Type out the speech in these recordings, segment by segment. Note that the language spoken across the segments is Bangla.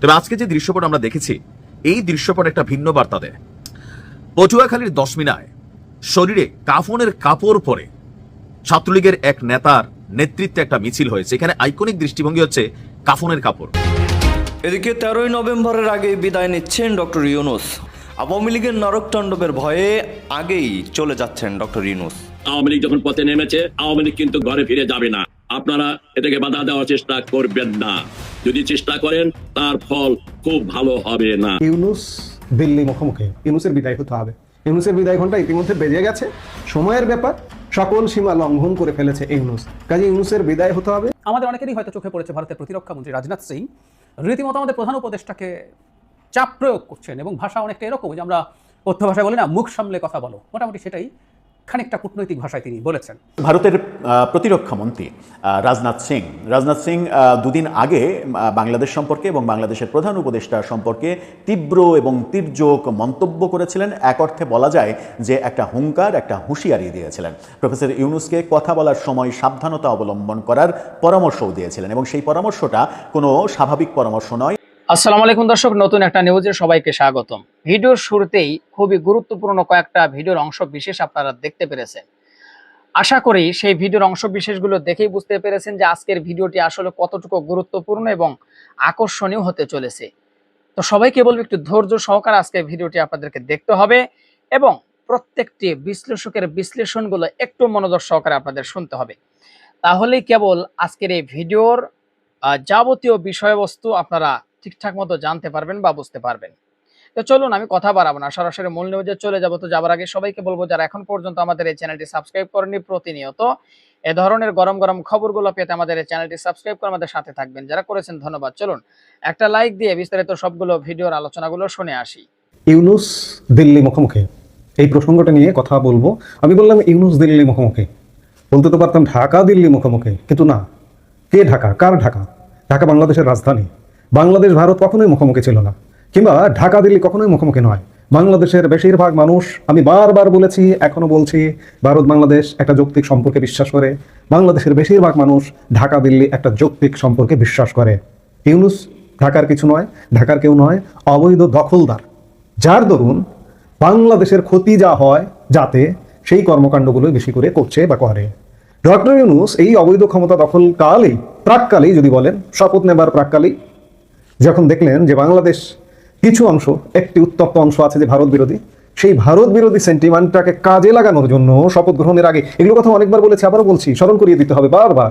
তবে আজকে যে দৃশ্যপট আমরা দেখেছি এই দৃশ্যপট একটা ভিন্ন বার্তা দেয়। পটুয়াখালীর দশমিনায় শরীরে কাফনের কাপড় পরে ছাত্রলীগের এক নেতার নেতৃত্বে একটা মিছিল হয়েছে। এখানে আইকনিক দৃষ্টিভঙ্গি হচ্ছে কাফনের কাপড়। এদিকে তেরোই নভেম্বরের আগে বিদায় নিচ্ছেন ডক্টর ইউনুস। আওয়ামী লীগের নরকতাণ্ডবের ভয়ে আগেই চলে যাচ্ছেন ডক্টর ইউনুস। আওয়ামী লীগ যখন পথে নেমেছে আওয়ামী লীগ কিন্তু ঘরে ফিরে যাবে না। আপনারা এটাকে বাধা দেওয়ার চেষ্টা করবেন না। যদি চেষ্টা করেন তার ফল খুব ভালো হবে না। ইউনুস দিল্লি মুখোমুখি। ইউনুসের বিদায় হতে হবে। ইউনুসের বিদায় ঘণ্টা ইতিমধ্যে বেজে গেছে। সময়ের ব্যাপার সকল সীমা লঙ্ঘন করে ফেলেছে ইউনুস। কাজে ইউনুসের বিদায় হতে হবে। আমাদের অনেকেরই হয়তো চোখে পড়েছে ভারতের প্রতিরক্ষা মন্ত্রী রাজনাথ সিং। রীতিমতো আমাদের প্রধান উপদেষ্টাকে চাপ প্রয়োগ করছেন এবং ভাষা অনেকটা এরকম যে আমরা কথ্য ভাষায় বলি না মুখ সামলে কথা বলো। মোটামুটি সেটাই খানিকটা কূটনৈতিক ভাষায় তিনি বলেছেন। ভারতের প্রতিরক্ষা মন্ত্রী রাজনাথ সিং। রাজনাথ সিং দুদিন আগে বাংলাদেশ সম্পর্কে এবং বাংলাদেশের প্রধান উপদেষ্টা সম্পর্কে তীব্র এবং তীর্যক মন্তব্য করেছিলেন। এক অর্থে বলা যায় যে, একটা হুঙ্কার, একটা হুঁশিয়ারি দিয়েছিলেন। প্রফেসর ইউনুসকে কথা বলার সময় সাবধানতা অবলম্বন করার পরামর্শও দিয়েছিলেন এবং সেই পরামর্শটা কোনো স্বাভাবিক পরামর্শ নয়। আসসালামু আলাইকুম দর্শক, নতুন একটা নিউজে সবাইকে স্বাগতম। ভিডিওর শুরুতেই খুবই গুরুত্বপূর্ণ কয়েকটা ভিডিওর অংশ বিশেষ আপনারা দেখতে পেরেছেন। আশা করি সেই ভিডিওর অংশ বিশেষগুলো দেখেই বুঝতে পেরেছেন যে আজকের ভিডিওটি আসলে কতটুকু গুরুত্বপূর্ণ এবং আকর্ষণীয় হতে চলেছে। তো সবাইকে বলব, একটু ধৈর্য সহকারে আজকের ভিডিওটি আপনাদেরকে দেখতে হবে এবং প্রত্যেকটি বিশ্লেষকের বিশ্লেষণগুলো একটু মনোযোগ সহকারে আপনাদের শুনতে হবে। তাহলেই কেবল আজকের এই ভিডিওর যাবতীয় বিষয়বস্তু আপনারা ঠিকঠাক মতো জানতে পারবেন বা বুঝতে পারবেন। তো চলুন, আমি কথা বাড়াবো না। সরাসরি মূল নিউজে চলে যাব। তো যাবার আগে সবাইকে বলব, যারা এখন পর্যন্ত আমাদের এই চ্যানেলটি সাবস্ক্রাইব করেনি প্রতিনিয়ত এ ধরনের গরম গরম খবরগুলো পেতে আমাদের এই চ্যানেলটি সাবস্ক্রাইব করে আমাদের সাথে থাকবেন। যারা করেছেন, ধন্যবাদ। চলুন, একটা লাইক দিয়ে বিস্তারিত সবগুলো ভিডিওর আলোচনাগুলো শুনে আসি। ইউনুস দিল্লি মুখোমুখি। এই প্রসঙ্গটা নিয়ে কথা বলব। আমি বললাম, ইউনুস দিল্লি মুখোমুখি। বলতে তো পারতাম, ঢাকা দিল্লি মুখোমুখি। কিন্তু না, কে ঢাকা? কার ঢাকা? ঢাকা বাংলাদেশের রাজধানী। বাংলাদেশ, ভারত কখনোই মুখোমুখি ছিল না। কিংবা ঢাকা, দিল্লি কখনোই মুখোমুখি নয়। বাংলাদেশের বেশিরভাগ মানুষ, আমি বারবার বলেছি, এখনও বলছি, ভারত, বাংলাদেশ একটা যৌক্তিক সম্পর্কে বিশ্বাস করে। বাংলাদেশের বেশিরভাগ মানুষ ঢাকা, দিল্লি একটা যৌক্তিক সম্পর্কে বিশ্বাস করে। ইউনুস ঢাকার কিছু নয়, ঢাকার কেউ নয়, অবৈধ দখলদার। যার দরুন বাংলাদেশের ক্ষতি যা হয় যাতে সেই কর্মকাণ্ডগুলো বেশি করে করছে বা করে। ডক্টর ইউনুস এই অবৈধ ক্ষমতা দখল কালেই প্রাককালেই যদি বলেন, শপথ নেবার প্রাককালেই যখন দেখলেন যে বাংলাদেশ কিছু অংশ, একটি উত্তপ্ত অংশ আছে যে ভারত বিরোধী, সেই ভারত বিরোধী সেন্টিমেন্টটাকে কাজে লাগানোর জন্য, শপথ গ্রহণের আগে, এগুলো কথা অনেকবার বলেছি, আবারও বলছি, স্মরণ করিয়ে দিতে হবে বারবার,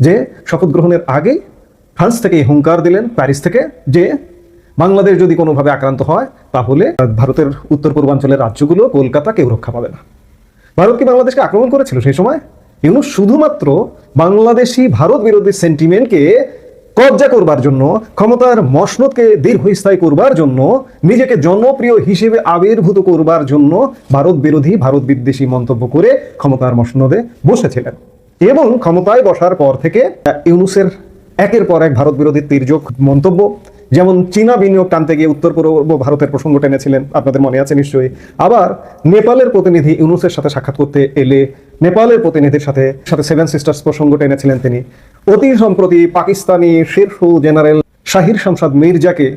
যে শপথ গ্রহণের আগে ফ্রান্স থেকে হুঙ্কার দিলেন, প্যারিস থেকে, যে বাংলাদেশ যদি কোনোভাবে আক্রান্ত হয়, তাহলে ভারতের উত্তর পূর্বাঞ্চলের রাজ্যগুলো কলকাতা কেউ রক্ষা পাবে না। ভারত কি বাংলাদেশকে আক্রমণ করেছিল সেই সময়? ইউনুস শুধুমাত্র বাংলাদেশি ভারত বিরোধী সেন্টিমেন্টকে কবজা করবার জন্য, ক্ষমতার মসনদকে দীর্ঘস্থায়ী করবার জন্য, নিজেকে জনপ্রিয় হিসেবে আবির্ভূত করবার জন্য ভারত বিরোধী, ভারত বিদ্বেষী মন্তব্য করে ক্ষমতার মসনদে বসেছিলেন। এবং ক্ষমতায় বসার পর থেকে ইউনুসের একের পর এক ভারত বিরোধী তির্যক মন্তব্য যেমন চীনা বিনিয়োগ টানতে গিয়ে উত্তর পূর্ব ভারতের প্রসঙ্গ টেনেছিলেন, আপনাদের মনে আছে নিশ্চয়ই। আবার নেপালের প্রতিনিধি ইউনুসের সাথে সাক্ষাৎ করতে এলে নেপালের প্রতিনিধির সাথে সাথে সেভেন সিস্টার্স প্রসঙ্গ টেনেছিলেন তিনি। অতি সম্প্রতি পাকিস্তানি শীর্ষ জেনারেল শাহির শামসাদ মির্জাকে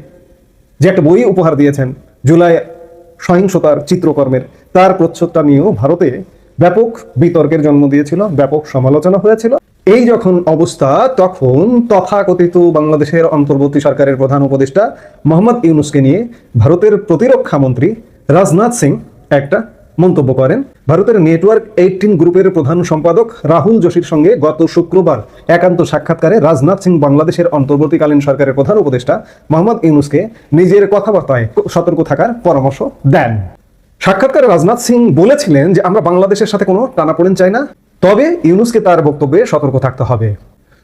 যে একটা বই উপহার দিয়েছেন জুলাই সহিংসতার চিত্রকর্মের। তার প্রচ্ছদটা নিয়েও ভারতে ব্যাপক বিতর্কের জন্ম দিয়েছিল, ব্যাপক সমালোচনা হয়েছিল। এই যখন অবস্থা, তখন তথাকথিত বাংলাদেশের অন্তর্বর্তী সরকারের প্রধান উপদেষ্টা মোহাম্মদ ইউনুসকে নিয়ে ভারতের প্রতিরক্ষা মন্ত্রী রাজনাথ সিং একটা মন্তব্য করেন। ভারতের নেটওয়ার্ক এইটিন গ্রুপের প্রধান সম্পাদক রাহুল যোশীর সঙ্গে গত শুক্রবার একান্ত সাক্ষাৎকারে রাজনাথ সিং বাংলাদেশের অন্তর্বর্তীকালীন সরকারের প্রধান উপদেষ্টা মোহাম্মদ ইউনুসকে নিজের কথাবার্তায় সতর্ক থাকার পরামর্শ দেন। সাক্ষাৎকারে রাজনাথ সিং বলেছিলেন যে, আমরা বাংলাদেশের সাথে কোনো টানাপোড়েন চাই না। তবে ইউনুসকে তার বক্তব্যে সতর্ক থাকতে হবে।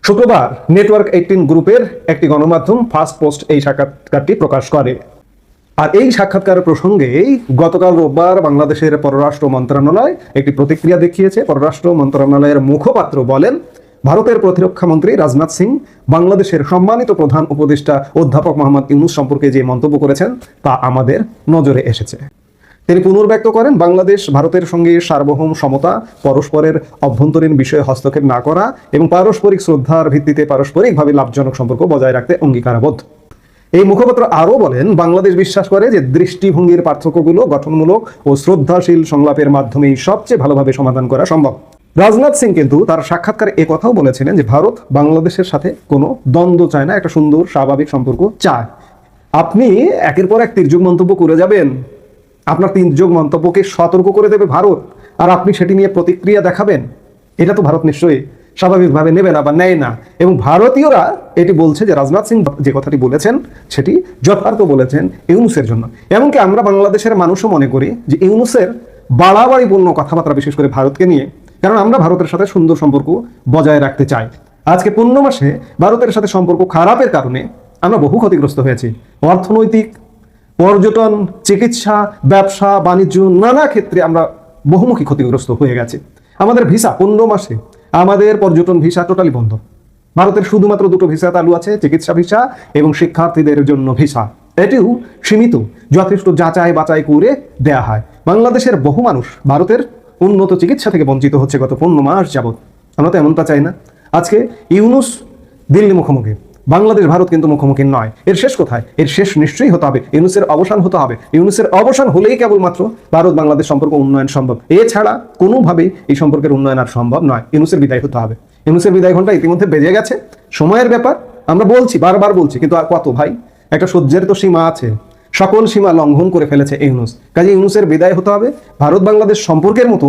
শুক্রবার নেটওয়ার্ক এইটিন গ্রুপের একটি গণমাধ্যম ফার্স্ট পোস্ট এই সাক্ষাৎকারটি প্রকাশ করে। আর এই সাক্ষাৎকার প্রসঙ্গেই গতকাল রোববার বাংলাদেশের পররাষ্ট্র মন্ত্রণালয় একটি প্রতিক্রিয়া দেখিয়েছে। পররাষ্ট্র মন্ত্রণালয়ের মুখপাত্র বলেন, ভারতের প্রতিরক্ষা মন্ত্রী রাজনাথ সিং, বাংলাদেশের সম্মানিত প্রধান উপদেষ্টা অধ্যাপক মোহাম্মদ ইউনুস সম্পর্কে যে মন্তব্য করেছেন, তা আমাদের নজরে এসেছে। তিনি পুনর্ব্যক্ত করেন, বাংলাদেশ, ভারতের সঙ্গে সার্বভৌম সমতা, পরস্পরের অভ্যন্তরীণ বিষয়ে হস্তক্ষেপ না করা এবং পারস্পরিক শ্রদ্ধার ভিত্তিতে পারস্পরিকভাবে লাভজনক সম্পর্ক বজায় রাখতে অঙ্গীকারাবদ্ধ। এই মুখপাত্র আরও বলেন, বাংলাদেশ বিশ্বাস করে যে দৃষ্টিভঙ্গির পার্থক্যগুলো গঠনমূলক ও শ্রদ্ধাশীল সংলাপের মাধ্যমেই সবচেয়ে ভালোভাবে সমাধান করা সম্ভব। রাজনাথ সিং কিন্তু তার সাক্ষাৎকারে কথাও বলেছিলেন যে ভারত বাংলাদেশের সাথে কোনো দ্বন্দ্ব চায় না, একটা সুন্দর স্বাভাবিক সম্পর্ক চায়। আপনি একের পর এক তির্যক মন্তব্য করে যাবেন। আপনার তির্যক মন্তব্যকে সতর্ক করে দেবে ভারত, আর আপনি সেটি নিয়ে প্রতিক্রিয়া দেখাবেন। এটা তো ভারত নিশ্চয়ই স্বাভাবিকভাবে নেবে না বা নেয় না। এবং ভারতীয়রা এটি বলছে যে রাজনাথ সিং যে কথাটি বলেছেন, সেটি যথার্থ বলেছেন ইউনুসের জন্য। এমনকি আমরা বাংলাদেশের মানুষও মনে করি যে ইউনুসের বাড়াবাড়িপূর্ণ কথাবার্তা বিশেষ করে ভারতকে নিয়ে, কারণ আমরা ভারতের সাথে সুন্দর সম্পর্ক বজায় রাখতে চাই। আজকে পূর্ণ মাসে ভারতের সাথে সম্পর্ক খারাপের কারণে আমরা বহু ক্ষতিগ্রস্ত হয়েছি। অর্থনৈতিক পর্যটন, চিকিৎসা, ব্যবসা, বাণিজ্য, নানা ক্ষেত্রে আমরা বহুমুখী ক্ষতিগ্রস্ত হয়ে গেছি। আমাদের ভিসা পনেরো মাসে। আমাদের পর্যটন ভিসা টোটালি বন্ধ। ভারতের শুধুমাত্র দুটো ভিসা চালু আছে, চিকিৎসা ভিসা এবং শিক্ষার্থীদের জন্য ভিসা। এটিও সীমিত, যথেষ্ট যাচাই বাছাই করে দেয়া হয়। বাংলাদেশের বহু মানুষ ভারতের উন্নত চিকিৎসা থেকে বঞ্চিত হচ্ছে গত পনেরো মাস যাবৎ। আমরা তো এমনটা চাই না। আজকে ইউনুস দিল্লি মুখোমুখি। বাংলাদেশ, ভারত কিন্তু মুখোমুখি নয়। এর শেষ কোথায়? এর শেষ নিশ্চয়ই হতে হবে। ইউনুসের অবসান হতে হবে। ইউনুসের অবসান হলেই কেবলমাত্র ভারত বাংলাদেশ সম্পর্ক উন্নয়ন সম্ভব। এছাড়া কোনোভাবেই এই সম্পর্কের উন্নয়ন আর সম্ভব নয়। ইউনুসের বিদায় হতে হবে। ইউনুসের বিদায় ঘণ্টা ইতিমধ্যে বেজে গেছে। সময়ের ব্যাপার, আমরা বলছি, বারবার বলছি, কিন্তু আর কত ভাই? একটা সহ্যের তো সীমা আছে। সকল সীমা লঙ্ঘন করে ফেলেছে ইউনুস। কাজে ইউনুসের বিদায় হতে হবে। ভারত বাংলাদেশ সম্পর্কের মতো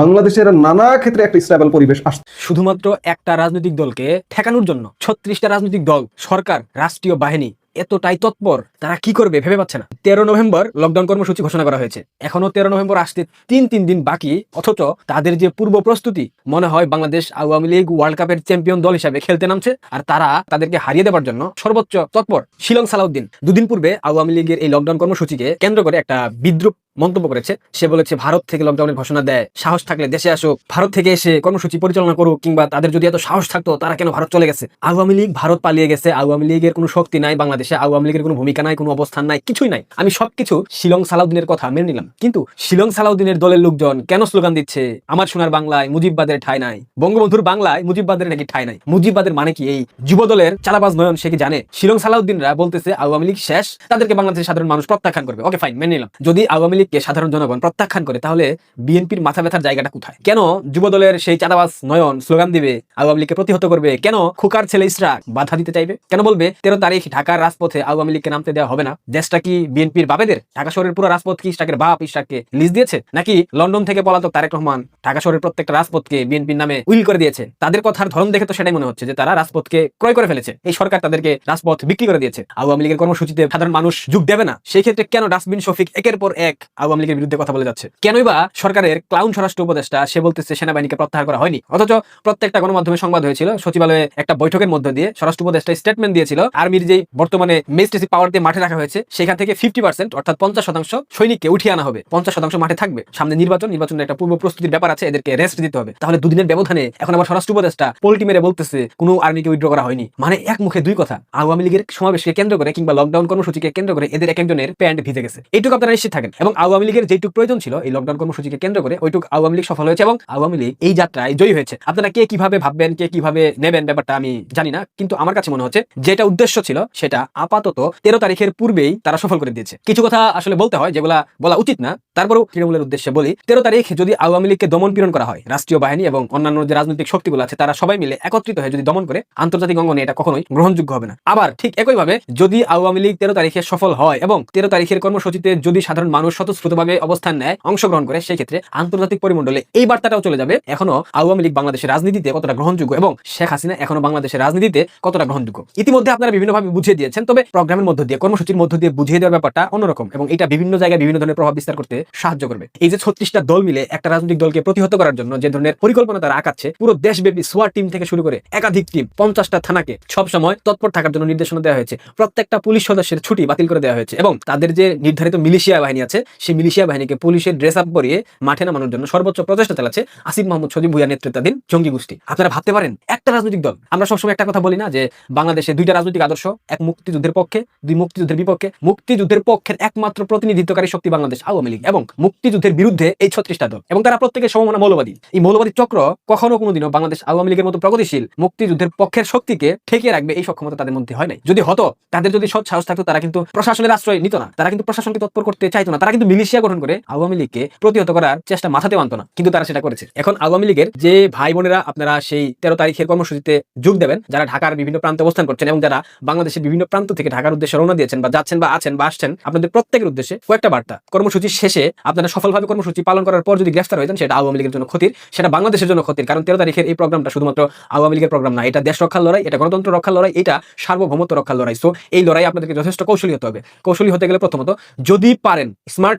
বাংলাদেশের নানা ক্ষেত্রে একটা স্টেবল পরিবেশ আসছে শুধুমাত্র একটা রাজনৈতিক দলকে ঠেকানোর জন্য ছত্রিশটা রাজনৈতিক দল, সরকার, রাষ্ট্রীয় বাহিনী এতটাই তৎপর, তারা কি করবে ভেবে পাচ্ছে না। তেরো নভেম্বর লকডাউন কর্মসূচি ঘোষণা করা হয়েছে। এখনও তেরো নভেম্বর আসতে তিন তিন দিন বাকি, অথচ তাদের যে পূর্ব প্রস্তুতি, মনে হয় বাংলাদেশ আওয়ামী লীগ ওয়ার্ল্ড কাপের চ্যাম্পিয়ন দল হিসাবে খেলতে নামছে, আর তারা তাদেরকে হারিয়ে দেওয়ার জন্য সর্বোচ্চ তৎপর শিলং সালাউদ্দিন। দুদিন পূর্বে আওয়ামী লীগের এই লকডাউন কর্মসূচিকে কেন্দ্র করে একটা বিদ্রুপ মন্তব্য করেছে। সে বলেছে, ভারত থেকে লকডাউনের ঘোষণা দেয়। সাহস থাকলে দেশে আসুক। ভারত থেকে এসে কর্মসূচি পরিচালনা করুক কিংবা তাদের যদি এত সাহস থাকতো, তারা কেন ভারত চলে গেছে? আওয়ামী লীগ, ভারত পালিয়ে গেছে। আওয়ামী লীগের কোনো শক্তি নাই বাংলাদেশে। আওয়ামী লীগের কোনো ভূমিকা নাই, কোনো অবস্থান নাই, কিছুই নাই। আমি সবকিছু শিলং সালাউদ্দিনের কথা মেনে নিলাম। কিন্তু শিলং সালাউদ্দিনের দলের লোকজন কেন স্লোগান দিচ্ছে? আমার সোনার বাংলায় মুজিববাদের ঠাই নাই। বঙ্গবন্ধুর বাংলায় মুজিববাদের নাকি ঠাই নাই? মুজিববাদের মানে কি এই? যুব দলের চালাবাজ নয়ন, সে কি জানে? শিলং সালাউদ্দিনরা বলতেছে, আওয়ামী লীগ শেষ। তাদেরকে বাংলাদেশের সাধারণ মানুষ প্রত্যাখ্যান করবে। ওকে ফাইন মেনে নিলাম। যদি আওয়ামী লীগকে সাধারণ জনগণ প্রত্যাখ্যান করে, তাহলে বিএনপির মাথা ব্যথার জায়গাটা কোথায়? কেন যুব দলের সেই চাঁদাবাজ নয়ন স্লোগান দিবে, আওয়ামী লীগকে প্রতিহত করবে? কেন খুকার ছেলে ইসরাক বাধা দিতে চাইবে? কেন বলবে, তেরো তারিখ ঢাকার রাজপথে আওয়ামী লীগকে নামতে দেওয়া হবে না? দেশটা কি বিএনপির বাপেদের? ঢাকা শহরের পুরো রাজপথ কি ইসরাকের বাপ ইসরাককে লিজ দিয়েছে? নাকি লন্ডন থেকে পলাতক তারেক রহমান ঢাকা শহরের প্রত্যেকটা রাজপথকে বিএনপির নামে উইল করে দিয়েছে? তাদের কথার ধরন দেখে তো সেটাই মনে হচ্ছে যে তারা রাজপথকে ক্রয় করে ফেলেছে। এই সরকার তাদেরকে রাজপথ বিক্রি করে দিয়েছে। আওয়ামী লীগের কর্মসূচিতে সাধারণ মানুষ যোগ দেবে না। সেই ক্ষেত্রে কেন ডাস্টবিন শফিক একের পর এক আওয়ামী লীগের বিরুদ্ধে কথা বলে যাচ্ছে। কেনই বা সরকারের ক্লাউন স্বরাষ্ট্র উপদেষ্টা, সে বলতেছে সেনাবাহিনীকে প্রত্যাহার করা হয়নি। অথচ প্রত্যেকটা গণমাধ্যমে সংবাদ হয়েছিল, সচিবালয়ে একটা বৈঠকের মধ্যে দিয়ে স্বরাষ্ট্র উপদেষ্টা স্টেটমেন্ট দিয়েছিল, আর্মির যেই বর্তমানে মেজিস্ট্রেসি পাওয়ার দিয়ে মাঠে রাখা হয়েছে, সেখান থেকে ফিফটি পার্সেন্ট অর্থাৎ পঞ্চাশ শতাংশ সৈনিককে উঠিয়ে আনা হবে। পঞ্চাশ শতাংশ মাঠে থাকবে। সামনে নির্বাচন, নির্বাচনের একটা পূর্ব প্রস্তুতির ব্যাপার আছে, এদেরকে রেস্ট দিতে হবে। তাহলে দুদিনের ব্যবধানে এখন আবার স্বরাষ্ট্র উপদেষ্টা পোল্টি মেরে বলতেছে, কোনো আর্মিকে উইথড্র করা হয়নি। মানে এক মুখে দুই কথা, আওয়ামী লীগের সমাবেশকে কেন্দ্র করে কিংবা লকডাউন কর্মসূচিকে কেন্দ্র করে এদের এক একজনের প্যান্ট ভিজে গেছে। এইটুকু আপনারা নিশ্চিত থাকেন। এবং আওয়ামী লীগের যেটুকু প্রয়োজন ছিল, এই লকডাউন কর্মসূচিকে কেন্দ্র করে ওইটুকু আওয়ামী লীগ সফল হয়েছে এবং আওয়ামী লীগ এই যাত্রায় জয়ী হয়েছে। আপনারা কে কীভাবে ভাববেন, কে কীভাবে নেবেন ব্যাপারটা আমি জানি না, কিন্তু আমার কাছে মনে হচ্ছে যেটা উদ্দেশ্য ছিল সেটা আপাতত তেরো তারিখের পূর্বেই তারা সফল করে দিয়েছে। কিছু কথা আসলে বলতে হয় যেগুলা বলা উচিত না, তারপরেও তৃণমূলের উদ্দেশ্যে বলি, তেরো তারিখ যদি আওয়ামী লীগকে দমন পীড়ন করা হয়, রাষ্ট্রীয় বাহিনী এবং অন্যান্য যে রাজনৈতিক শক্তিগুলো আছে, তারা সবাই মিলে একত্রিত হয়ে যদি দমন করে, আন্তর্জাতিক অঙ্গনে এটা কখনোই গ্রহণযোগ্য হবে না। আবার ঠিক একইভাবে যদি আওয়ামী লীগ তেরো তারিখে সফল হয় এবং তেরো তারিখের কর্মসূচিতে যদি সাধারণ মানুষ স্বতঃস্ফূর্তভাবে অবস্থান নেয়, অংশগ্রহণ করে সেই ক্ষেত্রে আন্তর্জাতিক পরিমণ্ডলে। এই বার্তাটাও চলে যাবে এখনও আওয়ামী লীগ বাংলাদেশের রাজনীতিতে কতটা গ্রহণযোগ্য এবং শেখ হাসিনা এখনও বাংলাদেশের রাজনীতিতে কতটা গ্রহণযোগ্য। ইতিমধ্যে আপনারা বিভিন্নভাবে বুঝিয়ে দিয়েছেন, তবে প্রোগ্রামের মধ্য দিয়ে, কর্মসূচির মধ্য দিয়ে বুঝিয়ে দেওয়ার ব্যাপারটা অন্যরকম এবং এটা বিভিন্ন জায়গায় বিভিন্ন ধরনের প্রভাব বিস্তার করতে সাহায্য করবে। এই যে ছত্রিশটা দল মিলে একটা রাজনৈতিক দলকে প্রতিহত করার জন্য যে ধরনের পরিকল্পনা তারা আঁকাচ্ছে, পুরো দেশব্যাপী সোয়ার টিম থেকে শুরু করে একাধিক টিম, পঞ্চাশটা থানাকে সব সময় তৎপর থাকার জন্য নির্দেশনা দেওয়া হয়েছে। প্রত্যেকটা পুলিশ সদস্যের ছুটি বাতিল করে দেওয়া হয়েছে এবং তাদের যে নির্ধারিত মিলিশিয়া বাহিনী আছে সেই মিলিশিয়া বাহিনীকে পুলিশের ড্রেস আপ পরিয়ে মাঠে নামানোর জন্য সর্বোচ্চ প্রচেষ্টা চালাচ্ছে আসিফ মাহমুদ সজিব ভুইয়া নেতৃত্বাধীন জঙ্গি গোষ্ঠী। আপনারা ভাবতে পারেন, একটা রাজনৈতিক দল, আমরা সবসময় একটা কথা বলি না যে বাংলাদেশে দুইটা রাজনৈতিক আদর্শ, এক মুক্তিযুদ্ধের পক্ষে, দুই মুক্তিযুদ্ধের বিপক্ষে। মুক্তিযুদ্ধের পক্ষের একমাত্র প্রতিনিধিত্বকারী শক্তি বাংলাদেশ, আওয়ামী লীগ এবং মুক্তিযুদ্ধের বিরুদ্ধে এই ছত্রিশটা দল। এবং তারা প্রত্যেকে সমমনা মৌলবাদী। এই মৌলবাদী চক্র কখনো কোনোদিনও বাংলাদেশ আওয়ামী লীগের মতো প্রগতিশীল মুক্তিযুদ্ধের পক্ষের শক্তিকে ঠেকিয়ে রাখবে এই সক্ষমতা তাদের মধ্যে হয় নাই। যদি হতো, তাদের যদি সৎ সাহস থাকতো, তারা কিন্তু প্রশাসনের আশ্রয় নিত না। তারা কিন্তু প্রশাসনকে তৎপর করতে চাইতো না। তারা কিন্তু মিলিশিয়া গঠন করে আওয়ামী লীগকে প্রতিহত করার চেষ্টা মাথাতে আনতো না। কিন্তু তারা সেটা করেছে। এখন আওয়ামী লীগের যে ভাই বোনেরা আপনারা সেই তেরো তারিখের কর্মসূচিতে যোগ দেবেন, যারা ঢাকার বিভিন্ন প্রান্তে অবস্থান করছেন এবং যারা বাংলাদেশের বিভিন্ন প্রান্ত থেকে ঢাকার উদ্দেশ্যে রওনা দিয়েছেন বা যাচ্ছেন বা আছেন বা আসছেন, আপনাদের প্রত্যেকের উদ্দেশ্যে কয়েকটা বার্তা। কর্মসূচি শেষে আপনারা সফলভাবে কর্মসূচি পালন করার পর যদি গ্রেফতার হয়ে যান, সেটা আওয়ামী লীগের জন্য ক্ষতির, সেটা বাংলাদেশের জন্য ক্ষতির। কারণ তেরো তারিখের এই প্রোগ্রামটা শুধুমাত্র আওয়ামী লীগের প্রোগ্রাম না, এটা দেশ রক্ষার লড়াই, এটা গণতন্ত্র রক্ষার লড়াই, এটা সার্বভৌমত্ব রক্ষার লড়াই। সো এই লড়াই আপনাদেরকে যথেষ্ট কৌশলী হতে হবে। কৌশলী হতে গেলে প্রথমত, যদি পারেন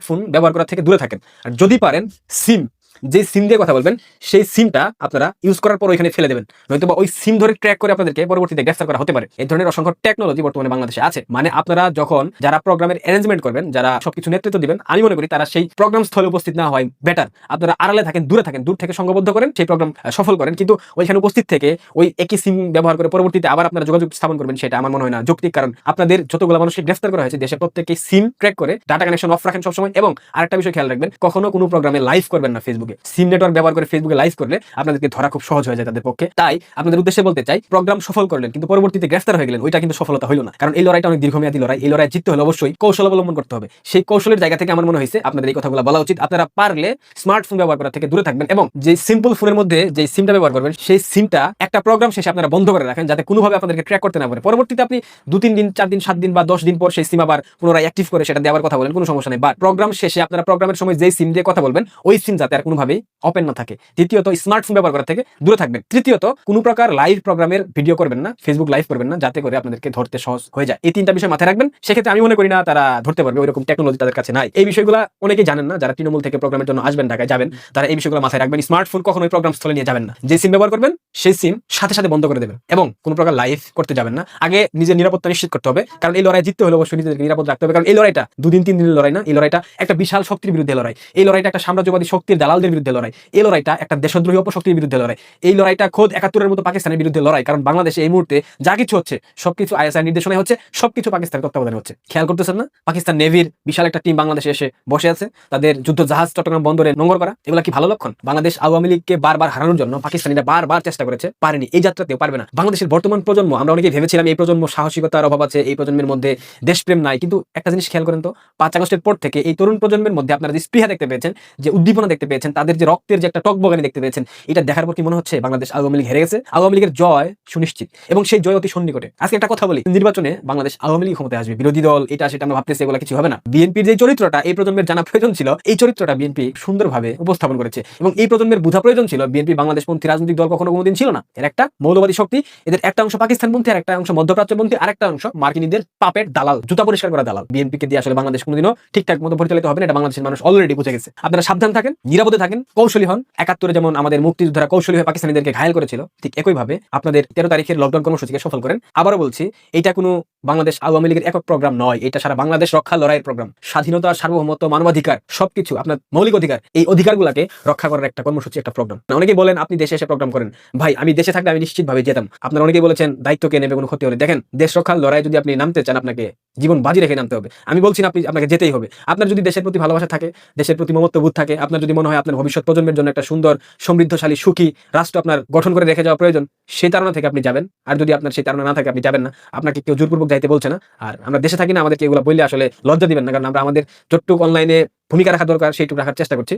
স্মার্টফোন ব্যবহার করার থেকে দূরে থাকেন। আর যদি পারেন সিম যে সিম দিয়ে কথা বলবেন, সেই সিমটা আপনারা ইউজ করার পর ওইখানে ফেলে দেবেন। নয়তো ওই সিম ধরে ট্র্যাক করে আপনাদেরকে পরবর্তীতে গ্রেফতার করা হতে পারে। এই ধরনের অসংখ্য টেকনোলজি বর্তমানে বাংলাদেশে আছে। মানে আপনারা যখন যারা প্রোগ্রামের অ্যারেঞ্জমেন্ট করবেন, যারা সবকিছু নেতৃত্ব দিবেন, আমি মনে করি তারা সেই প্রোগ্রাম স্থলে উপস্থিত না হয় বেটার আপনারা আড়ালে থাকেন, দূরে থাকেন, দূর থেকে সংঘবদ্ধ করেন, সেই প্রোগ্রাম সফল করেন। কিন্তু ওইখানে উপস্থিত থেকে ওই একই সিম ব্যবহার করে পরবর্তীতে আবার আপনারা যোগাযোগ স্থাপন করবেন, সেটা আমার মনে হয় না যৌক্তিক। কারণ আপনাদের যতগুলো মানুষকে গ্রেফতার করা হয়েছে, দেশের প্রত্যেকে সিম ট্র্যাক করে ডাটা কানেকশন অফ রাখেন সবসময়। এবং আরেকটা বিষয় খেয়াল রাখবেন, কখনো কোনো প্রোগ্রামে লাইভ করবেন না ফেসবুকে সিম নেটওয়ার্ক ব্যবহার করে ফেসবুকে লাইভ করলে আপনাদেরকে ধরা খুব সহজ হয়ে যায় তাদের পক্ষে। তাই আপনাদের উদ্দেশ্যে বলতে চাই প্রোগ্রাম সফল করলেন কিন্তু পরবর্তীতে গ্রেফতার হয়ে গেলেন, ওইটা কিন্তু সফলতা হলো না। কারণ এই লড়াইটা অনেক দীর্ঘমেয়াদী লড়াই। এই লড়াই জিততে হলে অবশ্যই কৌশল অবলম্বন করতে হবে। সেই কৌশলের জায়গা থেকে আমার মনে হয়েছে আপনাদের এই কথাগুলো বলা উচিত। আপনারা পারলে স্মার্টফোন ব্যবহার করা থেকে দূরে থাকবেন এবং যে সিম্পল ফোনের মধ্যে যে সিমটা ব্যবহার করবেন, সেই সিমটা একটা প্রোগ্রাম শেষে আপনারা বন্ধ করে রাখেন যাতে কোনোভাবে আপনাদেরকে ট্র্যাক করতে না পারে। পরবর্তীতে আপনি দু, তিন দিন, চার দিন, সাত দিন বা দশ দিন পর সেই সিম আবার পুনরায় অ্যাক্টিভ করে সেটা দেওয়ার কথা বলেন, কোনো সমস্যা নেই। বা প্রোগ্রাম শেষে আপনারা প্রোগ্রামের সময় যেই সিম দিয়ে কথা বলবেন, ওই সিম যাতে আর কোনোভাবেই ওপেন না থাকে। দ্বিতীয়ত স্মার্টফোন ব্যবহার করা থেকে দূরে থাকবেন। তৃতীয়ত, কোনো প্রকার লাইভ প্রোগ্রামের ভিডিও করবেন না ফেসবুক লাইভ করবেন না, যাতে করে আপনাদেরকে ধরতে সহজ হয়ে যায়। এই তিনটা বিষয় মাথায় রাখবেন। সেক্ষেত্রে আমি মনে করি না তারা ধরতে পারবে, ওইরকম টেকনোলজি তাদের কাছে নাই। এই বিষয়গুলো অনেকেই জানেন না, যারা তৃণমূল থেকে প্রোগ্রামের জন্য আসবেন, ঢাকায় যাবেন, তারা এই বিষয়গুলো মাথায় রাখবেন। স্মার্টফোন কখনোই প্রোগ্রাম স্থলে নিয়ে যাবেন না। যে সিম ব্যবহার করবেন, সেই সিম সাথে সাথে বন্ধ করে দেবেন এবং কোনো প্রকার লাইভ করতে যাবেন না। আগে নিজের নিরাপত্তা নিশ্চিত করতে হবে, কারণ এই লড়াই জিততে হলে অবশ্যই নিজেদেরকে নিরাপদ রাখতে হবে। কারণ এই লড়াইটা দুদিন, তিন দিনের লড়াই না, এই লড়াইটা একটা বিশাল শক্তির বিরুদ্ধে লড়াই। এই লড়াইটা একটা সাম্রাজ্যবাদী শক্তির দালালদের বিরুদ্ধে লড়াই। এই লড়াইটা একটা দেশদ্রোহী অপশক্তির বিরুদ্ধে লড়াই। এই লড়াইটা খোদ একাত্তরের মতো পাকিস্তানের বিরুদ্ধে লড়াই, কারণ বাংলাদেশে এই মুহূর্তে যা কিছু হচ্ছে, সবকিছু আইএসআই নির্দেশনায় হচ্ছে, সবকিছু পাকিস্তানের তত্ত্বাবধানে হচ্ছে। খেয়াল করতেছেন না? পাকিস্তান নেভির বিশাল একটা টিম বাংলাদেশে এসে বসে আছে। তাদের যুদ্ধ জাহাজ চট্টগ্রাম বন্দরে নোংর করা। এগুলো কি ভালো লক্ষণ? বাংলাদেশ আওয়ামী লীগকে বারবার হারানোর জন্য পাকিস্তানিরা বারবার চেষ্টা করেছে, পারেনি। এই যাত্রাতেও পারবে না। বাংলাদেশের বর্তমান প্রজন্ম, আমরা অনেকে ভেবেছিলাম এই প্রজন্ম সাহসিকতার অভাব আছে, এই প্রজন্মের মধ্যে দেশপ্রেম নাই। কিন্তু একটা জিনিস খেয়াল করেন তো, পাঁচ আগস্টের পর থেকে এই তরুণ প্রজন্মের মধ্যে আপনারা যে স্পৃহা দেখতে পেয়েছেন, যে উদ্দীপনা দেখতে পেয়েছেন তাদের যে রক্তের যে একটা টকবগানি দেখতে পেয়েছেন, এটা দেখার পর কি মনে হচ্ছে? বাংলাদেশ আওয়ামী লীগ হেরে গেছে। আওয়ামী লীগের জয় সুনিশ্চিত এবং সেই জয় অতি সন্নিকটে। আজকে একটা কথা বলি। নির্বাচনে বাংলাদেশ আওয়ামী লীগ ক্ষমতায় আসবে। বিরোধী দল, এটা সেটা আমরা ভাবতেছি, এগুলো কিছু হবে না। বিএনপির যে চরিত্রটা, এই প্রজন্মের জানা প্রয়োজন ছিল। এই চরিত্রটা বিএনপি সুন্দরভাবে উপস্থাপন করেছে এবং এই প্রজন্মের বোঝা প্রয়োজন ছিল। বিএনপি বাংলাদেশপন্থী রাজনৈতিক দল কখনো কোনোদিন ছিল না। এর একটা মৌলবাদী শক্তি, এদের একটা অংশ পাকিস্তানপন্থী আর একটা অংশ মধ্যপ্রাচ্যপন্থী আর একটা অংশ মার্কিনীদের পাপের দালাল, জুতা পরিষ্কার করা দালাল। বিএনপি কে দিয়ে আসলে বাংলাদেশ কোনোদিনও ঠিকঠাক মতো পরিচালিত হবে না। এটা বাংলাদেশের মানুষ অলরেডি বুঝে গেছে। আপনারা সাবধান থাকেন, নিরাপদে থাকেন। কৌশলী হন। একাত্তরে যেমন আমাদের মুক্তিযোদ্ধারা কৌশলী হয়ে পাকিস্তানিদেরকে ঘায়ল করেছিল, ঠিক একইভাবে আপনাদের তেরো তারিখের লকডাউন কর্মসূচিকে সফল করেন। আবারও বলছি এটা কোনো বাংলাদেশ আওয়ামী লীগের একক প্রোগ্রাম নয়, এটা সারা বাংলাদেশ রক্ষা লড়াইয়ের প্রোগ্রাম। স্বাধীনতা, সার্বভৌমত্ব, মানবাধিকার, সবকিছু আপনার মৌলিক অধিকার, এই অধিকারগুলোকে রক্ষা করার একটা কর্মসূচি, একটা প্রোগ্রাম। অনেকেই বলেন, আপনি দেশে এসে প্রোগ্রাম করেন। ভাই, আমি দেশে থাকলে আমি নিশ্চিতভাবে যেতাম। আপনারা অনেকেই বলেছেন, দায়িত্ব কে নেবে? কোনো ক্ষতি হলে দেখেন, দেশ রক্ষার লড়াই যদি আপনি নামতে চান, আপনাকে জীবন বাজি রেখে নামতে হবে। আমি বলছি আপনি, আপনাকে যেতেই হবে। আপনার যদি দেশের প্রতি ভালোবাসা থাকে, দেশের প্রতি মমত্ববোধ থাকে, আপনার যদি মনে হয় আপনার ভবিষ্যৎ প্রজন্মের জন্য একটা সুন্দর, সমৃদ্ধশালী, সুখী রাষ্ট্র আপনার গঠন করে রেখে যাওয়া প্রয়োজন সেই তারা থেকে আপনি যাবেন। আর যদি আপনার সেই তারা না থাকে, আপনি যাবেন না। আপনাকে কেউ জোরপূর্বক যাইতে বলছে না। আর আমরা দেশে থাকি না, আমাদেরকে এগুলো বললে আসলে লজ্জা দিবেন না, কারণ আমরা আমাদের যতটুকু অনলাইনে ভূমিকা রাখা দরকার, সেইটুকু রাখার চেষ্টা করছি।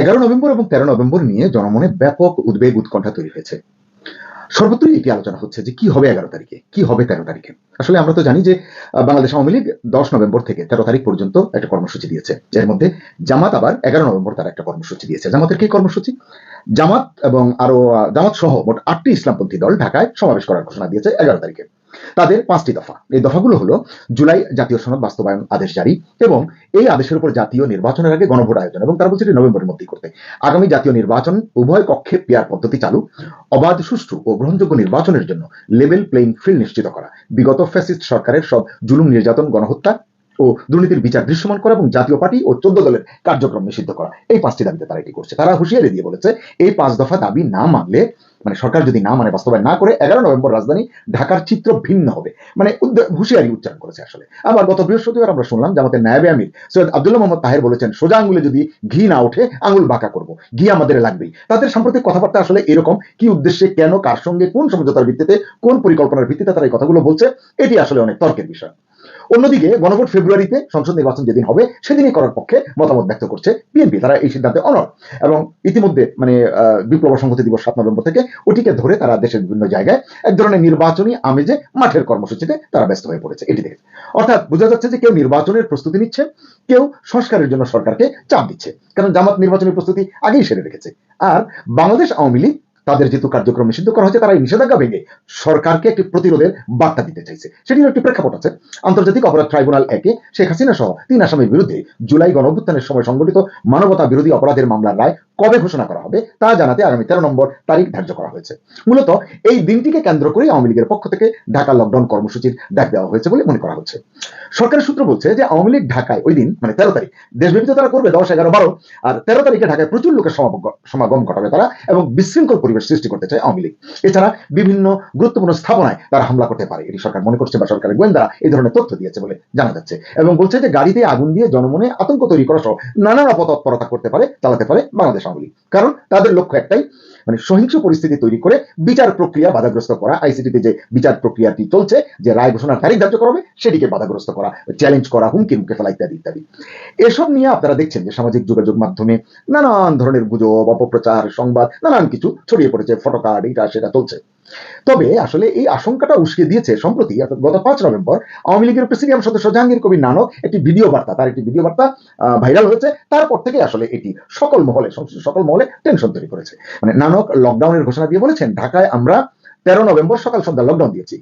এগারো নভেম্বর এবং তেরো নভেম্বর নিয়ে জনমনে ব্যাপক উদ্বেগ উৎকণ্ঠা তৈরি হয়েছে। সর্বত্রই এটি আলোচনা হচ্ছে যে কি হবে এগারো তারিখে, কি হবে তেরো তারিখে। আসলে আমরা তো জানি যে বাংলাদেশ আওয়ামী লীগ দশ নভেম্বর থেকে তেরো তারিখ পর্যন্ত একটা কর্মসূচি দিয়েছে। এর মধ্যে জামাত আবার এগারো নভেম্বর তারা একটা কর্মসূচি দিয়েছে। জামাতের কি কর্মসূচি? জামাত এবং আরও জামাত সহ মোট আটটি ইসলামপন্থী দল ঢাকায় সমাবেশ করার ঘোষণা দিয়েছে এগারো তারিখে। তাদের পাঁচটি দফা। এই দফাগুলো হলো জুলাই জাতীয় সনদ বাস্তবায়ন আদেশ জারি এবং এই আদেশের উপর জাতীয় নির্বাচনের আগে গণভোট আয়োজন এবং তারা বলছে নভেম্বরের মধ্যেই করতে। আগামী জাতীয় নির্বাচন উভয় কক্ষে পেয়ার পদ্ধতি চালু, অবাধ, সুষ্ঠু ও গ্রহণযোগ্য নির্বাচনের জন্য লেভেল প্লেইং ফিল্ড নিশ্চিত করা, বিগত ফ্যাসিস্ট সরকারের সব জুলুম, নির্যাতন, গণহত্যা ও দুর্নীতির বিচার দৃশ্যমান করা এবং জাতীয় পার্টি ও চোদ্দ দলের কার্যক্রম নিষিদ্ধ করা, এই পাঁচটি দাবিতে তারা এটি করছে। তারা হুঁশিয়ারি দিয়ে বলেছে, এই পাঁচ দফা দাবি না মানলে মানে সরকার যদি না মানে বাস্তবায়ন না করে, এগারো নভেম্বর রাজধানী ঢাকার চিত্র ভিন্ন হবে। মানে হুঁশিয়ারি উচ্চারণ করেছে আসলে। আবার গত বৃহস্পতিবার আমরা শুনলাম জামাতের নায়েবে আমির সৈয়দ আব্দুল্লাহ মোহাম্মদ তাহের বলেছেন, সোজা আঙ্গুলে যদি ঘি না ওঠে, আঙুল বাঁকা করব। ঘি আমাদের লাগবেই। তাদের সাম্প্রতিক কথাবার্তা আসলে এরকম, কি উদ্দেশ্যে, কেন, কার সঙ্গে, কোন সমঝোতার ভিত্তিতে, কোন পরিকল্পনার ভিত্তিতে তারা এই কথাগুলো বলছে, এটি আসলে অনেক তর্কের বিষয়। অন্যদিকে গণভোট ফেব্রুয়ারিতে সংসদ নির্বাচন যেদিন হবে, সেদিনই করার পক্ষে মতামত ব্যক্ত করছে বিএনপি তারা এই সিদ্ধান্তে অনর এবং ইতিমধ্যে মানে বিপ্লব সংহতি দিবস সাত নভেম্বর থেকে ওটিকে ধরে তারা দেশের বিভিন্ন জায়গায় এক ধরনের নির্বাচনী আমেজে মাঠের কর্মসূচিতে তারা ব্যস্ত হয়ে পড়েছে, এটি দেখে। অর্থাৎ বোঝা যাচ্ছে যে কেউ নির্বাচনের প্রস্তুতি নিচ্ছে, কেউ সংস্কারের জন্য সরকারকে চাপ দিচ্ছে কারণ জামাত নির্বাচনের প্রস্তুতি আগেই সেরে রেখেছে। আর বাংলাদেশ আওয়ামী লীগ তাদের যেহেতু কার্যক্রম নিষিদ্ধ করা হয়েছে, তারা এই নিষেধাজ্ঞা ভেঙে সরকারকে একটি প্রতিরোধের বার্তা দিতে চাইছে। সেটির একটি প্রেক্ষাপট আছে। আন্তর্জাতিক অপরাধ ট্রাইব্যুনাল একে শেখ হাসিনা সহ তিন আসামির বিরুদ্ধে জুলাই গণঅভ্যুত্থানের সময় সংগঠিত মানবতা বিরোধী অপরাধের মামলার রায় কবে ঘোষণা করা হবে তা জানাতে আগামী তেরো নম্বর তারিখ ধার্য করা হয়েছে। মূলত এই দিনটিকে কেন্দ্র করে আওয়ামী লীগের পক্ষ থেকে ঢাকা লকডাউন কর্মসূচির ডাক দেওয়া হয়েছে বলে মনে করা হচ্ছে। সরকারের সূত্র বলছে যে আওয়ামী লীগ ঢাকায় ওই দিন মানে তেরো তারিখ, দেশব্যাপী তারা করবে দশ, এগারো, বারো, আর তেরো তারিখে ঢাকায় প্রচুর লোকের সমাগম- সমাগম ঘটাবে তারা এবং বিশৃঙ্খল পরিবেশ সৃষ্টি করতে চায় আওয়ামী লীগ। এছাড়া বিভিন্ন গুরুত্বপূর্ণ স্থাপনায় তারা হামলা করতে পারে। এটি সরকার মনে করছে বা সরকারের গোয়েন্দারা এই ধরনের তথ্য দিয়েছে বলে জানা যাচ্ছে এবং বলছে যে গাড়িতে আগুন দিয়ে জনমনে আতঙ্ক তৈরি করা সহ নানা অপতৎপরতা করতে পারে, চালাতে পারে বাংলাদেশ। আওয়ামী কারণ তাদের লক্ষ্য একটাই মানে সহিংস পরিস্থিতি তৈরি করে বিচার প্রক্রিয়া বাধাগ্রস্ত করা আইসিটিতে যে বিচার প্রক্রিয়াটি চলছে, যে রায় ঘোষণার তারিখ ধার্য করা হবে, সেটিকে বাধাগ্রস্ত করা চ্যালেঞ্জ করা, হুমকি মুখে ফেলা ইত্যাদি ইত্যাদি। এসব নিয়ে আপনারা দেখছেন যে সামাজিক যোগাযোগ মাধ্যমে নানান ধরনের গুজব, অপপ্রচার, সংবাদ, নানান কিছু ছড়িয়ে পড়েছে ফটোকার্ড এটা, সেটা চলছে। তবে আসলে এই আশঙ্কাটা উস্কে দিয়েছে সম্প্রতি গত পাঁচ নভেম্বর, আওয়ামী লীগের প্রেসিডিয়াম সদস্য জাহাঙ্গীর কবির নানক একটি ভিডিও বার্তা, তার একটি ভিডিও বার্তা ভাইরাল হয়েছে। তারপর থেকে আসলে এটি সকল মহলে সকল মহলে টেনশন তৈরি করেছে। মানে নানক লকডাউনের ঘোষণা দিয়ে বলেছেন। ঢাকায় আমরা তেরো নভেম্বর সকাল সন্ধ্যা লকডাউন দিয়েছি।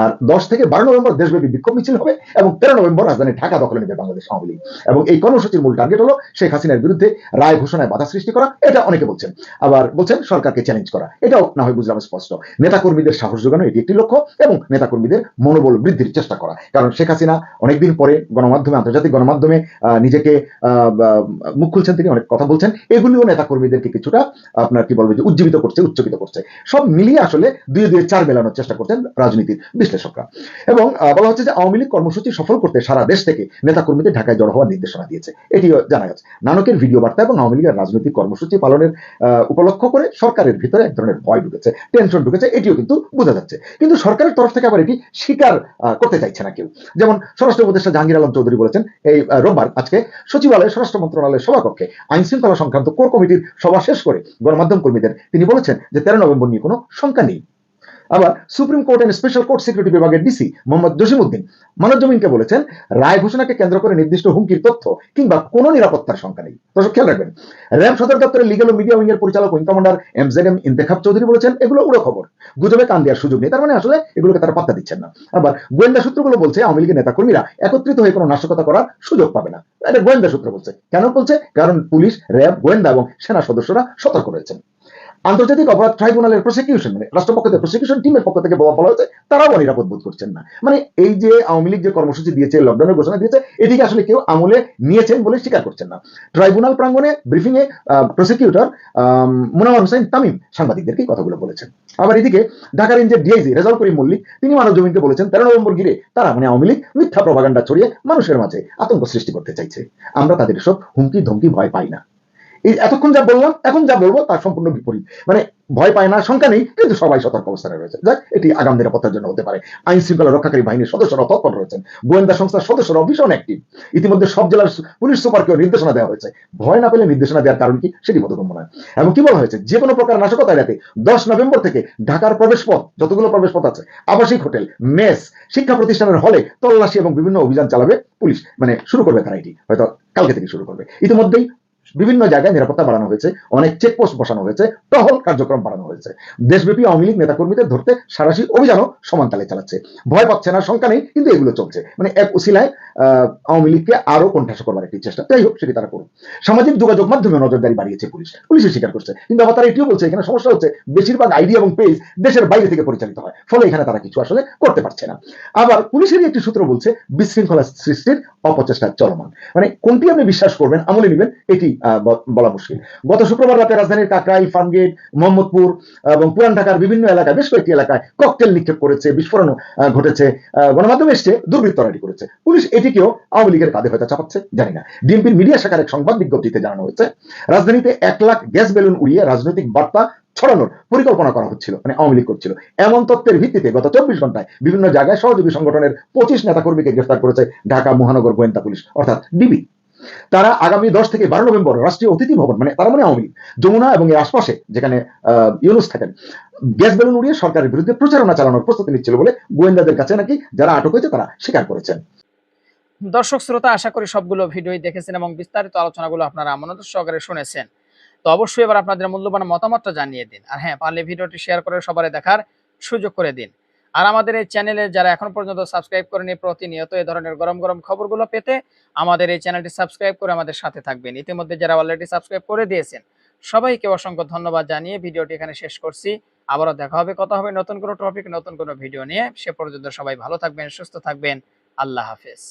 আর দশ থেকে বারো নভেম্বর দেশব্যাপী বিক্ষোভ মিছিল হবে এবং তেরো নভেম্বর রাজধানী ঢাকা দখলে নেবে বাংলাদেশ আওয়ামী লীগ। এবং এই কর্মসূচির মূল টার্গেট হলো শেখ হাসিনার বিরুদ্ধে রায় ঘোষণায় বাধা সৃষ্টি করা, এটা অনেকে বলছেন। আবার বলছেন সরকারকে চ্যালেঞ্জ করা। এটাও না হয় বুঝলাম স্পষ্ট। নেতাকর্মীদের সাহস যোগানো এটি একটি লক্ষ্য এবং নেতাকর্মীদের মনোবল বৃদ্ধির চেষ্টা করা। কারণ শেখ হাসিনা অনেকদিন পরে গণমাধ্যমে, আন্তর্জাতিক গণমাধ্যমে নিজেকে মুখ খুলছেন তিনি, অনেক কথা বলছেন। এগুলিও নেতাকর্মীদেরকে কিছুটা, আপনার কি বলবে যে উজ্জীবিত করছে, উচ্চকিত করছে। সব মিলিয়ে আসলে দুই দুই চার মেলানোর চেষ্টা করছেন রাজনীতির। বিশ্লেষকরা। এবং বলা হচ্ছে যে আওয়ামী লীগ কর্মসূচি সফল করতে সারা দেশ থেকে নেতাকর্মীদের ঢাকায় জড়ো হওয়ার নির্দেশনা দিয়েছে। এটিও জানা গেছে। নানকের ভিডিও বার্তা এবং আওয়ামী লীগের রাজনৈতিক কর্মসূচি পালনের উপলক্ষ করে সরকারের ভিতরে এক ধরনের ভয় ঢুকেছে, টেনশন ঢুকেছে, এটিও কিন্তু বোঝা যাচ্ছে। কিন্তু সরকারের তরফ থেকে আবার এটি স্বীকার করতে চাইছে না কেউ। যেমন স্বরাষ্ট্র উপদেষ্টা জাহাঙ্গীর আলম চৌধুরী বলেছেন, এই রোববার আজকে সচিবালয়ে স্বরাষ্ট্র মন্ত্রণালয়ের সভাকক্ষে আইন শৃঙ্খলা সংক্রান্ত কোর কমিটির সভা শেষ করে গণমাধ্যম কর্মীদের, তিনি বলেছেন যে তেরো নভেম্বর নিয়ে কোনো শঙ্কা নেই। আবার Supreme Court and special court security বিভাগের ডিসি মোহাম্মদ জসিমউদ্দিন। মানব জমিনকে বলেছেন, রায় ঘোষণাকে কেন্দ্র করে নির্দিষ্ট হুমকির তথ্য কিংবা কোনো নিরাপত্তার শঙ্কা নেই। দর্শক, খেয়াল রাখবেন র্যাব সদর দপ্তরের লিগেল ও মিডিয়া উইং এর পরিচালক wing commander M Z M Intekhab Chowdhury বলেছেন, এগুলো উড়ো খবর গুজবে কান দেওয়ার সুযোগ নেই, তার মানে আসলে এগুলোকে তারা পাত্তা দিচ্ছেন না। আবার গোয়েন্দা সূত্রগুলো বলছে, আওয়ামী লীগের নেতাকর্মীরা একত্রিত হয়ে কোনো নাশকতা করার সুযোগ পাবে না। এটা গোয়েন্দা সূত্র বলছে। কেন বলছে? কারণ পুলিশ, র্যাব, গোয়েন্দা এবং সেনা সদস্যরা সতর্ক রয়েছেন। আন্তর্জাতিক অপরাধ ট্রাইব্যুনালের প্রসিকিউশন মানে রাষ্ট্রপক্ষ থেকে প্রসিকিউশন টিমের পক্ষ থেকে বলা হয়েছে, তারাও নিরাপদ বোধ করছেন না। মানে এই যে আওয়ামী লীগ যে কর্মসূচি দিয়েছে লকডাউনের ঘোষণা দিয়েছে, এটিকে আসলে কেউ আমলে নিয়েছেন বলে স্বীকার করছেন না। ট্রাইব্যুনাল প্রাঙ্গণে ব্রিফিং এ প্রসিকিউটর মোনাওয়ার হোসেন তামিম সাংবাদিকদেরকে কথাগুলো বলেছেন। আবার এদিকে ঢাকা রেঞ্জের ডিআইজি রেজাউল করিম মল্লিক, তিনি মানব জমিনকে বলেছেন, তেরো নভেম্বর ঘিরে তারা মানে আওয়ামী লীগ মিথ্যা প্রভাগান্ডা ছড়িয়ে মানুষের মাঝে আতঙ্ক সৃষ্টি করতে চাইছে। আমরা তাদের সব হুমকি ধমকি ভয় পাই না। এই এতক্ষণ যা বললাম, এখন যা বলব তার সম্পূর্ণ বিপরীত। মানে ভয় পায় না, শঙ্কা নেই, কিন্তু সবাই সতর্ক অবস্থানে রয়েছে। যাক, এটি আগাম নিরাপত্তার জন্য হতে পারে। আইন শৃঙ্খলা রক্ষাকারী বাহিনীর সদস্যরা তৎপর রয়েছেন। গোয়েন্দা সংস্থার সদস্যরা ভীষণ অ্যাক্টিভ ইতিমধ্যে সব জেলার পুলিশ সুপারকেও নির্দেশনা দেওয়া হয়েছে। ভয় না পেলে নির্দেশনা দেওয়ার কারণ কি সেটি বোধগম্য নয়। এবং কি বলা হয়েছে? যে কোনো প্রকার নাশকতা এড়াতে দশ নভেম্বর থেকে ঢাকার প্রবেশ পথ যতগুলো প্রবেশ পথ আছে, আবাসিক হোটেল, মেস, শিক্ষা প্রতিষ্ঠানের হলে তল্লাশি এবং বিভিন্ন অভিযান চালাবে পুলিশ। মানে শুরু করবে তারা এটি। হয়তো কালকে থেকে শুরু করবে। ইতিমধ্যেই বিভিন্ন জায়গায় নিরাপত্তা বাড়ানো হয়েছে অনেক চেকপোস্ট বসানো হয়েছে টহল কার্যক্রম বাড়ানো হয়েছে। দেশব্যাপী আওয়ামী লীগ নেতাকর্মীদের ধরতে সারাশি অভিযানও সমান তালে চালাচ্ছে। ভয় পাচ্ছে না শঙ্কা নেই কিন্তু এগুলো চলছে। মানে এক উসিলায় আহ, আওয়ামী লীগকে আরও কণ্ঠাস করবার একটি চেষ্টা। যাই হোক সেটি তারা করুন সামাজিক যোগাযোগ মাধ্যমে নজরদারি বাড়িয়েছে পুলিশ। পুলিশে স্বীকার করছে। কিন্তু আবার তারা এটিও বলছে এখানে সমস্যা হচ্ছে বেশিরভাগ আইডি এবং পেজ দেশের বাইরে থেকে পরিচালিত হয়। ফলে এখানে তারা কিছু আসলে করতে পারছে না। আবার পুলিশেরই একটি সূত্র বলছে বিশৃঙ্খলা সৃষ্টির অপচেষ্টা চলমান। মানে কোনটি আপনি বিশ্বাস করবেন আমলে নেবেন এটি বলা মুশকিল। গত শুক্রবার রাতে রাজধানীর কাকরাইল ফার্মগেট মোহাম্মদপুর এবং পুরান ঢাকার বিভিন্ন এলাকায়, বেশ কয়েকটি এলাকায় ককটেল নিক্ষেপ করেছে বিস্ফোরণ ঘটেছে গণমাধ্যমে এসছে দুর্বৃত্তরাটি করেছে। পুলিশ এটিকেও আওয়ামী লীগের কাঁধে হয়তো চাপাচ্ছে, জানি না। ডিএমপির মিডিয়া শাখার এক সংবাদ বিজ্ঞপ্তিতে জানানো হয়েছে, রাজধানীতে এক লাখ গ্যাস বেলুন উড়িয়ে রাজনৈতিক বার্তা ছড়ানোর পরিকল্পনা করা হচ্ছিল মানে আওয়ামী লীগ করছিল। এমন তথ্যের ভিত্তিতে গত চব্বিশ ঘন্টায় বিভিন্ন জায়গায় সহযোগী সংগঠনের পঁচিশ নেতাকর্মীকে গ্রেফতার করেছে ঢাকা মহানগর গোয়েন্দা পুলিশ, অর্থাৎ ডিবি। তারা আগামী দশ থেকে বারো নভেম্বর রাষ্ট্রীয় অতিথি ভবন মানে তারা মানে আওয়ামী যমুনা এবং এর আশপাশে যেখানে ইউনুস থাকেন। গ্যাস বেলুন উড়িয়ে সরকারের বিরুদ্ধে প্রচারণা চালানোর প্রস্তুতি নিচ্ছিল বলে গোয়েন্দাদের কাছে নাকি যারা আটক হয়েছে তারা স্বীকার করেছেন। দর্শক, শ্রোতা, আশা করি সবগুলো ভিডিওই দেখেছেন এবং বিস্তারিত আলোচনাগুলো আপনারা মনোযোগ সহকারে শুনেছেন। তো অবশ্যই এবার আপনাদের মূল্যবান মতামতটা জানিয়ে দিন। আর হ্যাঁ পারলে ভিডিওটি শেয়ার করে সবাই দেখার সুযোগ করে দিন। আর আমাদের এই চ্যানেলে যারা এখন পর্যন্ত সাবস্ক্রাইব করেনি, প্রতিনিয়ত এই ধরনের গরম গরম খবরগুলো পেতে আমাদের এই চ্যানেলটি সাবস্ক্রাইব করে আমাদের সাথে থাকবেন। ইতিমধ্যে যারা অলরেডি সাবস্ক্রাইব করে দিয়েছেন, সবাইকে অসংখ্য ধন্যবাদ জানিয়ে ভিডিওটি এখানে শেষ করছি। আবারও দেখা হবে, কথা হবে নতুন কোনো টপিক নতুন কোনো ভিডিও নিয়ে। সে পর্যন্ত সবাই ভালো থাকবেন, সুস্থ থাকবেন। আল্লাহ হাফেজ।